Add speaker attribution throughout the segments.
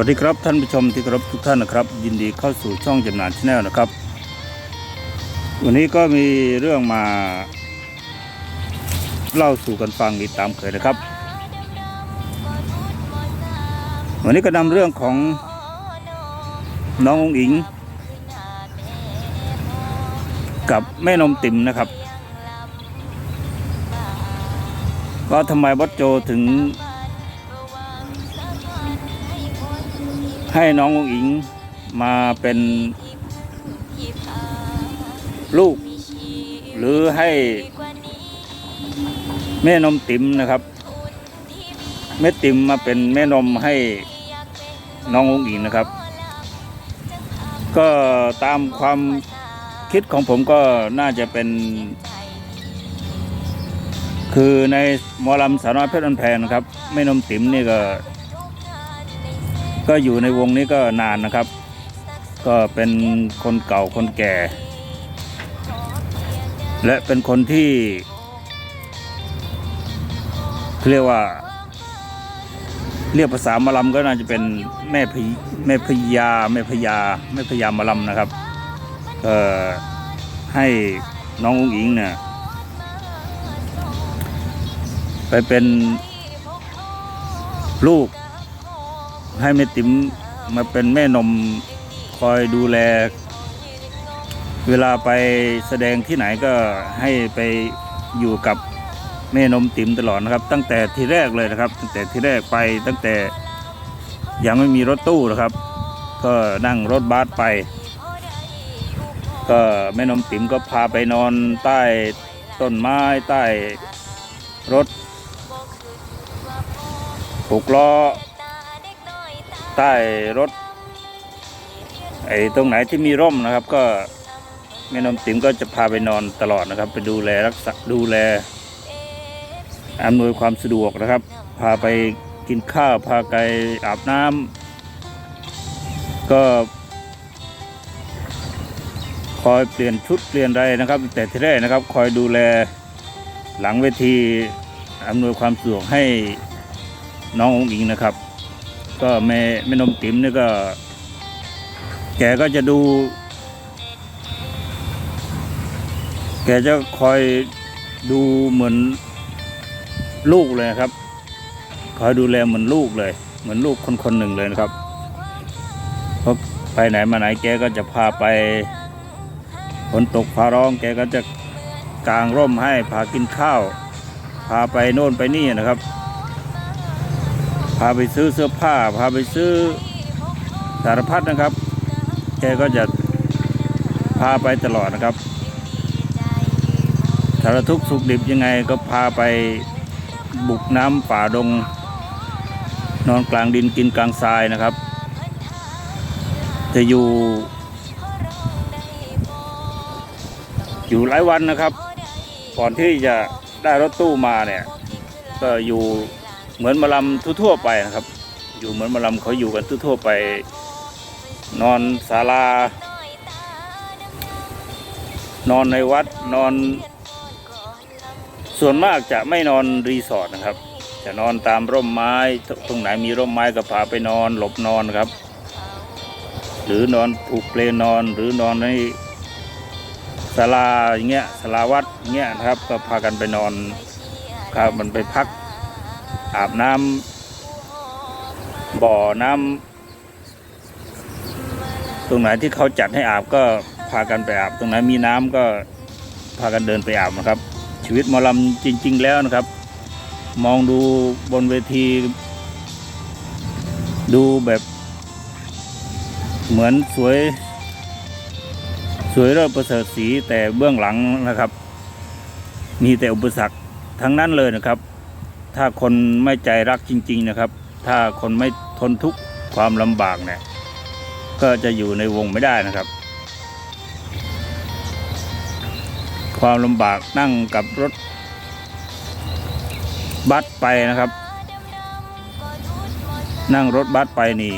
Speaker 1: วัสดีครับท่านผู้ชมที่เคารพทุกท่านนะครับ ยินดีเข้าสู่ช่องจำหนานชแนลนะครับ วันนี้ก็มีเรื่องมา เล่าสู่กันฟังอีกตามเคยนะครับ วันนี้ก็นำเรื่องของน้ององอิง กับแม่นมติ๋มนะครับว่าทำไมวัดโจถึง ให้น้ององอิงมาเป็นลูก หรือให้แม่นมติ๋มนะครับ แม่ติ๋มมาเป็นแม่นมให้น้ององอิงนะครับ ก็ตามความคิดของผมก็น่าจะเป็น คือในหมอลำสาวน้อยเพชรอันแพงนครับแม่นมติ๋มนี่ก็ ก็อยู่ในวงนี้ก็นานนะครับ ก็เป็นคนเก่าคนแก่ และเป็นคนที่เรียกว่า เรียกภาษามาลำก็น่าจะเป็นแม่พยแม่พยาแม่พยาแม่พยามาลำนะครับก็ให้น้องอุ้งอิงเนี่ยไปเป็นลูก ให้แม่ติ๋มมาเป็นแม่นมคอยดูแล เวลาไปแสดงที่ไหนก็ให้ไปอยู่กับแม่นมติ๋มตลอดนะครับ ตั้งแต่ทีแรกเลยนะครับ ตั้งแต่ทีแรกไปตั้งแต่ยังไม่มีรถตู้นะครับ ก็นั่งรถบัสไป ก็แม่นมติ๋มก็พาไปนอนใต้ต้นไม้ใต้รถหกล้อ ใต้รถไอ้ตรงไหนที่มีร่มนะครับ ก็แม่นมติ๋มก็จะพาไปนอนตลอดนะครับ ไปดูแลรักษาดูแลอำนวยความสะดวกนะครับ พาไปกินข้าว พาไปอาบน้ำก็คอยเปลี่ยนชุดเปลี่ยนอะไรนะครับ แต่ที่แรกนะครับ คอยดูแลหลังเวทีอำนวยความสะดวกให้น้ององค์อิงนะครับ ก็แม่แม่นมติ๋มนี่ก็ แกก็จะดู แกจะคอยดูเหมือนลูกเลยครับ คอยดูแลเหมือนลูกเลย เหมือนลูกคนคนหนึ่งเลยนะครับเพราะไปไหนมาไหนแกก็จะพาไปฝนตกฟ้าร้อง แกก็จะกางร่มให้พากินข้าว พาไปโน่นไปนี่นะครับ พาไปซื้อเสื้อผ้า พาไปซื้อสารพัดนะครับ แกก็จะพาไปตลอดนะครับสารทุกข์สุขดิบยังไงก็พาไปบุกน้ำป่าดง นอนกลางดินกินกลางทรายนะครับ จะอยู่ อยู่หลายวันนะครับ ก่อนที่จะได้รถตู้มาเนี่ย ก็อยู่ เหมือนมาลำทั่วๆไปนะครับ อยู่เหมือนมาลำเขาอยู่กันทั่วๆไป นอนศาลา นอนในวัดนอน ส่วนมากจะไม่นอนรีสอร์ทนะครับ จะนอนตามร่มไม้ตรงไหนมีร่มไม้ก็พาไปนอนหลบนอนครับ หรือนอนผูกเปลนอนหรือนอนในศาลาอย่างเงี้ยศาลาวัดอย่างเงี้ยนะครับ ก็พากันไปนอนครับมันไปพัก อาบน้ำบ่อน้ำตรงไหนที่เขาจัดให้อาบก็พากันไปอาบ ตรงไหนมีน้ำก็พากันเดินไปอาบนะครับ ชีวิตมอลำจริง ๆ แล้วนะครับ มองดูบนเวที ดูแบบเหมือนสวย สวยเลิศประเสริฐสีแต่เบื้องหลังนะครับ มีแต่อุปสรรคทั้งนั้นเลยนะครับ ถ้าคนไม่ใจรักจริง ๆนะครับ ถ้าคนไม่ทนทุกข์ความลำบากเนี่ยก็จะอยู่ในวงไม่ได้นะครับ ความลำบากนั่งกับรถบัสไปนะครับ นั่งรถบัสไปนี่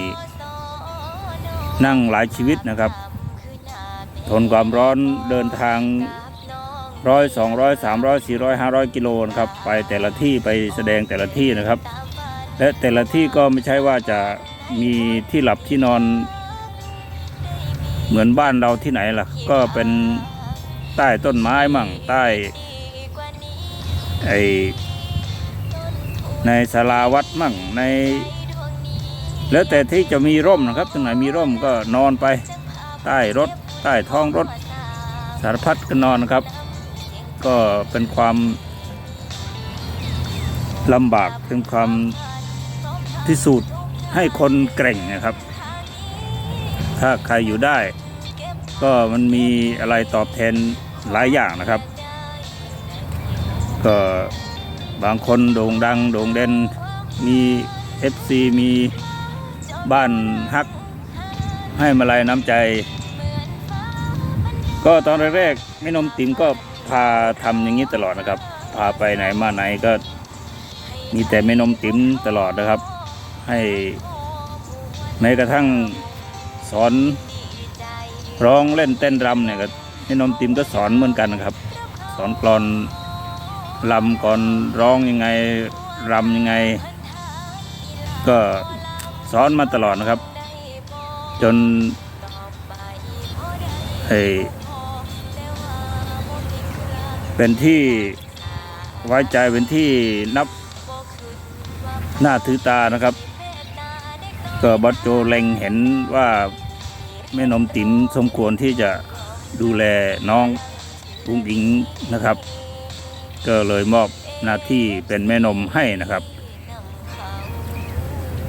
Speaker 1: นั่งหลายชีวิตนะครับ ทนความร้อนเดินทาง ร้อยสองร้อยสามร้อยสี่ร้อยห้าร้อยกิโลนะครับไปแต่ละที่ไปแสดงแต่ละที่นะครับ และแต่ละที่ก็ไม่ใช่ว่าจะมีที่หลับที่นอน เหมือนบ้านเราที่ไหนล่ะ ก็เป็นใต้ต้นไม้มั่งใต้ไอในศาลาวัดมั่งใน แล้วแต่ที่จะมีร่มนะครับตรงไหนมีร่มก็นอนไปใต้รถใต้ท้องรถสารพัดก็นอนนะครับ ก็เป็นความลำบากเป็นความพิสูจน์ให้คนเกร่งนะครับ ถ้าใครอยู่ได้ ก็มันมีอะไรตอบแทนหลายอย่างนะครับ ก็บางคนโด่งดังโด่งเด่นมี FC มีบ้านฮัก ให้มาลายน้ำใจ ก็ตอนแรกๆแม่นมติ๋มก็ พาทำอย่างนี้ตลอดนะครับ พาไปไหนมาไหนก็มีแต่แม่นมติ๋มตลอดนะครับ ให้แม้กระทั่งสอนร้องเล่นเต้นรำเนี่ยก็แม่นมติ๋มก็สอนเหมือนกันนะครับ สอนกลอนลำก่อนร้องยังไงรำยังไง ก็สอนมาตลอดนะครับ จนไอ เป็นที่ไว้ใจเป็นที่นับหน้าถือตานะครับ ก็บัดโจเล็งเห็นว่าแม่นมติ๋มสมควรที่จะดูแลน้องปุ้งอิงนะครับ ก็เลยมอบหน้าที่เป็นแม่นมให้นะครับ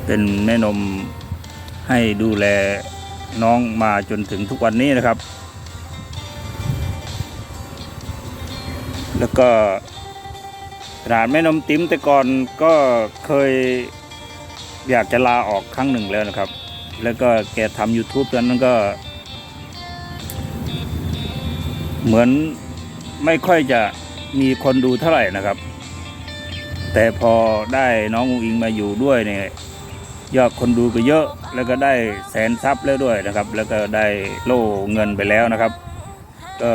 Speaker 1: เป็นแม่นมให้ดูแลน้องมาจนถึงทุกวันนี้นะครับ แล้วก็ร้านแม่นมติ๋มแต่ก่อนก็เคยอยากจะลาออกครั้งหนึ่งแล้วนะครับ แล้วก็แกทำ YouTube ตอนนั้นก็ เหมือนไม่ค่อยจะมีคนดูเท่าไหร่นะครับ แต่พอได้น้องอุ๋งอิงมาอยู่ด้วยเนี่ยยอดคนดูก็เยอะแล้วก็ได้แสนซับแล้วด้วยนะครับ แล้วก็ได้โล่เงินไปแล้วนะครับ ก็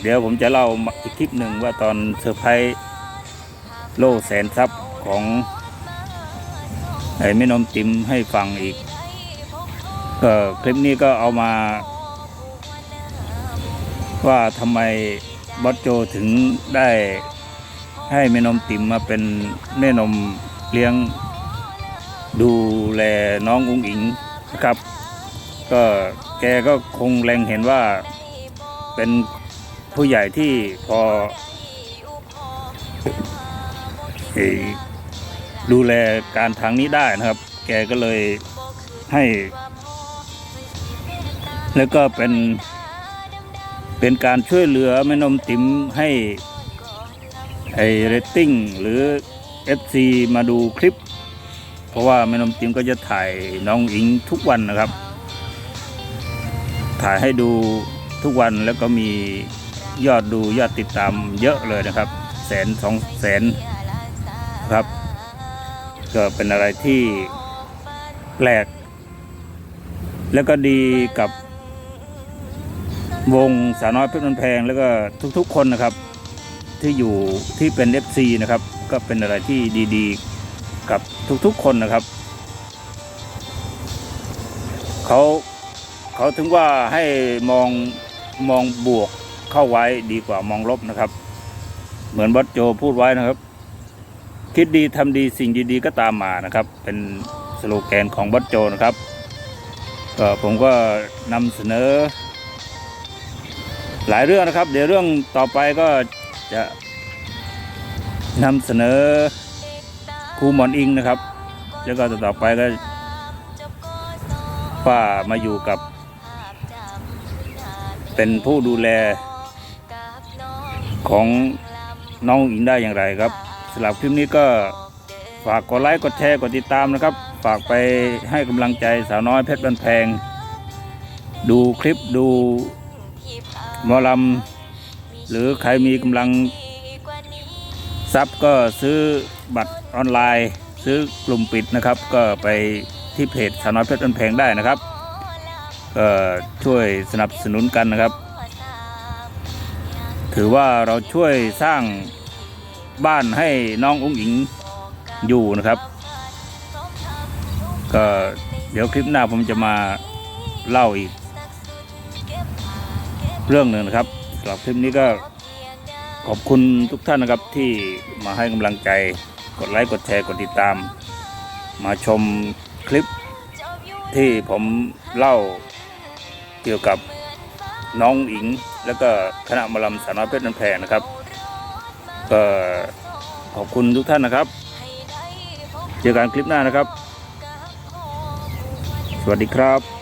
Speaker 1: เดี๋ยวผมจะเล่าอีกคลิปหนึ่งว่าตอนเซอร์ไพรส์โล่แสนซับของไอ้แม่นมติมให้ฟังอีกก็คลิปนี้ก็เอามา ว่าทำไมบอสโจถึงได้ให้แม่นมติมมาเป็นแม่นมเลี้ยงดูแลน้องอุ้งอิงนะครับ ก็แกก็คงแรงเห็นว่าเป็น ผู้ใหญ่ที่พอดูแลการทางนี้ได้นะครับ แกก็เลยให้ แล้วก็เป็น เป็นการช่วยเหลือแม่นมติ๋มให้ไอเรตติ้งหรือ FC มาดูคลิป เพราะว่าแม่นมติ๋มก็จะถ่ายน้องอิงทุกวันนะครับ ถ่ายให้ดูทุกวันแล้วก็มี ยอดดูยอดติดตามเยอะเลยนะครับ แสนสองแสนครับ ก็เป็นอะไรที่แปลก แล้วก็ดีกับวงสาวน้อยเพชรมันแพงแล้วก็ทุกๆคนนะครับ ที่อยู่ที่เป็น FC นะครับ ก็เป็นอะไรที่ดีๆกับทุกๆคนนะครับเขาเขาถึงว่าให้มองมองบวก เข้าไว้ดีกว่ามองลบนะครับ เหมือนบัตโจพูดไว้นะครับ คิดดีทำดีสิ่งดีๆก็ตามมานะครับ เป็นสโลแกนของบัตโจนะครับก็ผมก็นำเสนอ หลายเรื่องนะครับ เดี๋ยวเรื่องต่อไปก็จะนำเสนอครูหมอนอิงนะครับ แล้วก็ต่อไปก็ว่ามาอยู่กับ เป็นผู้ดูแล ของน้องอิงได้อย่างไรครับสำหรับคลิปนี้ก็ฝากกดไลค์กดแชร์กดติดตามนะครับ ฝากไปให้กำลังใจสาวน้อยเพชรบันแพง ดูคลิปดูมอลำหรือใครมีกำลังทรัพย์ก็ซื้อบัตรออนไลน์ ซื้อกลุ่มปิดนะครับ ก็ไปที่เพจสาวน้อยเพชรบันแพงได้นะครับก็ช่วยสนับสนุนกันนะครับ ถือว่าเราช่วยสร้างบ้านให้น้องอุ้งอิงอยู่นะครับ ก็เดี๋ยวคลิปหน้าผมจะมาเล่าอีก เรื่องหนึ่งนะครับสำหรับคลิปนี้ก็ขอบคุณทุกท่านนะครับที่มาให้กำลังใจกดไลค์กดแชร์กดติดตาม มาชมคลิปที่ผมเล่าเกี่ยวกับน้องอิง แล้วก็คณะมอลำสาวน้อยเพชรนันแพงนะครับ ก็ขอบคุณทุกท่านนะครับ เจอกันคลิปหน้านะครับ สวัสดีครับ